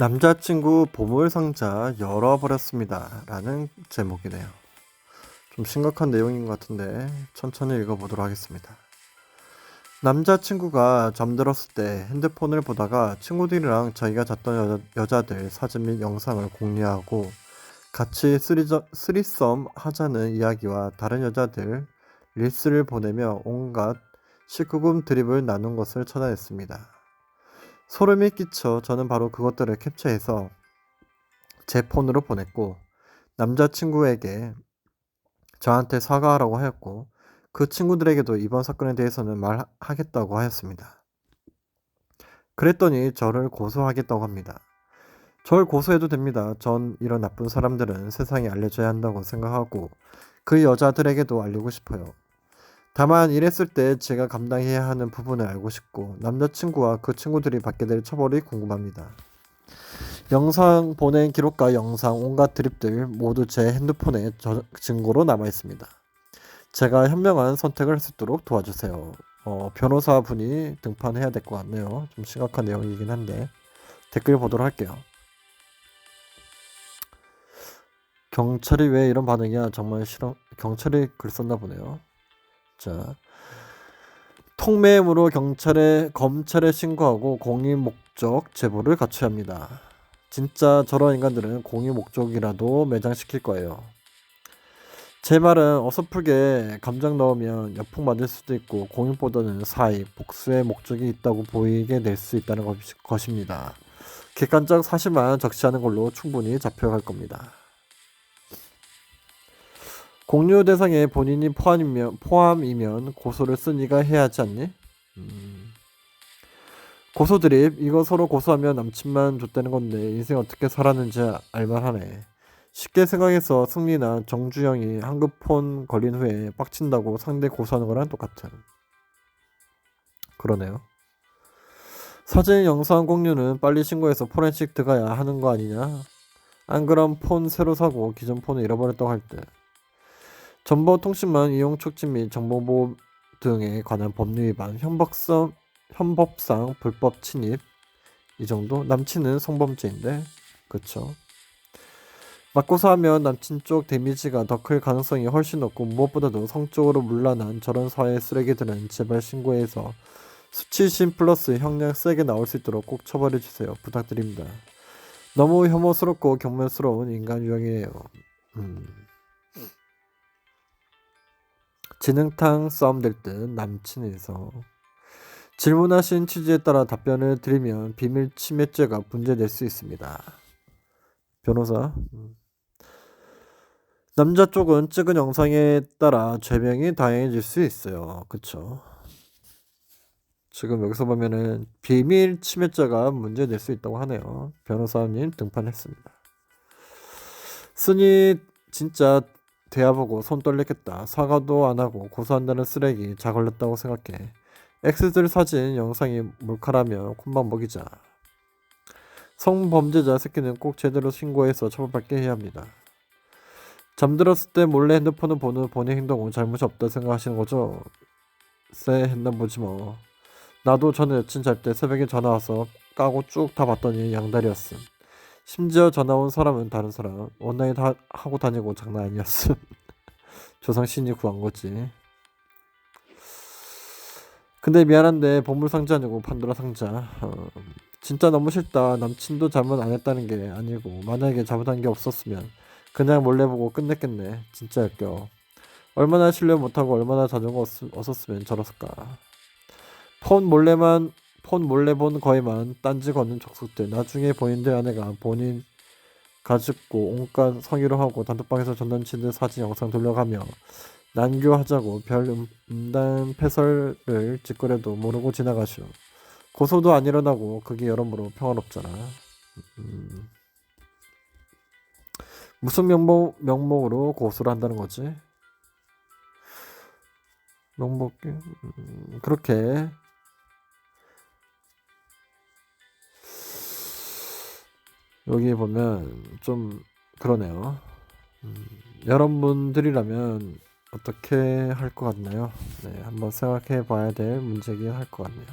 남자친구 보물상자 열어버렸습니다. 라는 제목이네요. 좀 심각한 내용인 것 같은데 천천히 읽어보도록 하겠습니다. 남자친구가 잠들었을 때 핸드폰을 보다가 친구들이랑 자기가 잤던 여자, 여자들 사진 및 영상을 공유하고 같이 쓰리저, 쓰리썸 하자는 이야기와 다른 여자들 릴스를 보내며 온갖 19금 드립을 나눈 것을 찾아냈습니다. 소름이 끼쳐 저는 바로 그것들을 캡처해서 제 폰으로 보냈고 남자친구에게 저한테 사과하라고 하였고 그 친구들에게도 이번 사건에 대해서는 말하겠다고 하였습니다. 그랬더니 저를 고소하겠다고 합니다. 절 고소해도 됩니다. 전 이런 나쁜 사람들은 세상에 알려줘야 한다고 생각하고 그 여자들에게도 알리고 싶어요. 다만 이랬을 때 제가 감당해야 하는 부분을 알고 싶고 남자친구와 그 친구들이 받게 될 처벌이 궁금합니다. 영상 보낸 기록과 영상 온갖 드립들 모두 제 핸드폰에 저, 증거로 남아 있습니다. 제가 현명한 선택을 할 수 있도록 도와주세요. 어, 변호사분이 등판해야 될 것 같네요. 좀 심각한 내용이긴 한데 댓글 보도록 할게요. 경찰이 왜 이런 반응이야? 정말 싫어. 경찰이 글 썼나 보네요. 자, 통매음으로 경찰에 검찰에 신고하고 공익 목적 제보를 갖춰야 합니다. 진짜 저런 인간들은 공익 목적이라도 매장시킬 거예요. 제 말은 어설프게 감정 넣으면 여풍 맞을 수도 있고 공익보다는 사익, 복수의 목적이 있다고 보이게 될 수 있다는 것입니다. 객관적 사실만 적시하는 걸로 충분히 잡혀갈 겁니다. 공유 대상에 본인이 포함이면, 포함이면 고소를 쓰니가 해야 하지 않니? 음. 고소 드립 이거 서로 고소하면 남친만 줬다는 건데 인생 어떻게 살았는지 알만하네. 쉽게 생각해서 승리나 정주영이 한급폰 걸린 후에 빡친다고 상대 고소하는 거랑 똑같은. 그러네요. 사진 영상 공유는 빨리 신고해서 포렌식 들어가야 하는 거 아니냐? 안 그럼 폰 새로 사고 기존 폰을 잃어버렸다고 할 때. 정보통신망 이용 촉진 및 정보보호 등에 관한 법률 위반, 현법상, 현법상 불법 침입 이 정도? 남친은 성범죄인데 그쵸? 맞고서 하면 남친 쪽 데미지가 더 클 가능성이 훨씬 높고 무엇보다도 성적으로 문란한 저런 사회 쓰레기들은 제발 신고해서 수치심 플러스 형량 세게 나올 수 있도록 꼭 처벌해 주세요. 부탁드립니다. 너무 혐오스럽고 경멸스러운 인간 유형이에요. 음. 지능탕 싸움 될 듯 남친에서 질문하신 취지에 따라 답변을 드리면 비밀 침해죄가 문제될 수 있습니다. 변호사 음. 남자 쪽은 찍은 영상에 따라 죄명이 다양해질 수 있어요. 그쵸? 지금 여기서 보면은 비밀 침해죄가 문제될 수 있다고 하네요. 변호사님 등판했습니다. 순이 진짜 대화보고 손 떨렸겠다. 사과도 안 하고 고소한다는 쓰레기 자 걸렸다고 생각해. X들 사진 영상이 몰카라면 콤방 먹이자. 성범죄자 새끼는 꼭 제대로 신고해서 처벌받게 해야 합니다. 잠들었을 때 몰래 핸드폰을 보는 본의 행동은 잘못이 없다 생각하시는 거죠? 쎄 했나 보지 뭐. 나도 전에 여친 잘 때 새벽에 전화 와서 까고 쭉 다 봤더니 양다리였음. 심지어 전화 온 사람은 다른 사람. 온라인 다 하고 다니고 장난 아니었음. 조상신이 구한 거지. 근데 미안한데 보물 상자 아니고 판도라 상자. 어, 진짜 너무 싫다. 남친도 잘못 안 했다는 게 아니고 만약에 잘못한 게 없었으면 그냥 몰래 보고 끝냈겠네. 진짜 역겨. 얼마나 신뢰 못하고 얼마나 자전거 얻었으면 저랬을까. 폰 몰래만 폰 몰래 본 거에만 딴지 걷는 족속들 나중에 본인들 아내가 본인 가집고 온갖 성의로 하고 단톡방에서 전남친들 사진 영상 돌려가며 난교하자고 별 음, 음담 패설을 짓거려도 모르고 지나가시오. 고소도 안 일어나고 그게 여러모로 평화롭잖아. 음. 무슨 명목, 명목으로 고소를 한다는 거지? 명목, 음, 그렇게 여기 보면 좀 그러네요. 음, 여러분들이라면 어떻게 할 것 같나요? 네, 한번 생각해 봐야 될 문제긴 할 것 같네요.